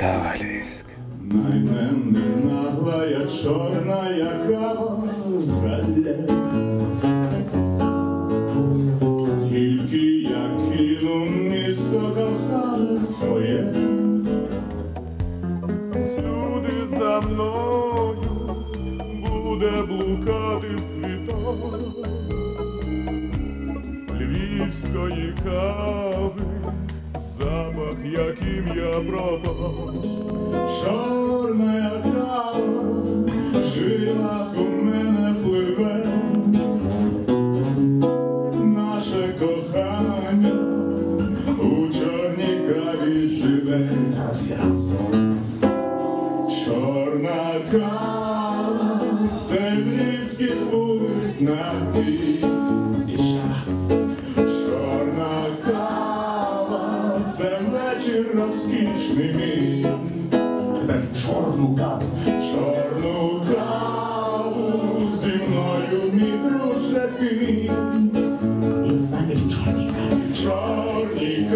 Кава львівська. Найменне наглая чорная кава заля. Тільки я кину місто кохане своє. Всюди за мною буде блукати світа львівської кави, запах, яким я пропав. Чорна кава, в жилах у мене пливе, наше кохання у чорній каві живе. Чорна кава, це львівських вулиць напій. Це вечір розкішний мій. Тепер чорну каву, чорну каву зі мною, мій друже пій. І стане в чорній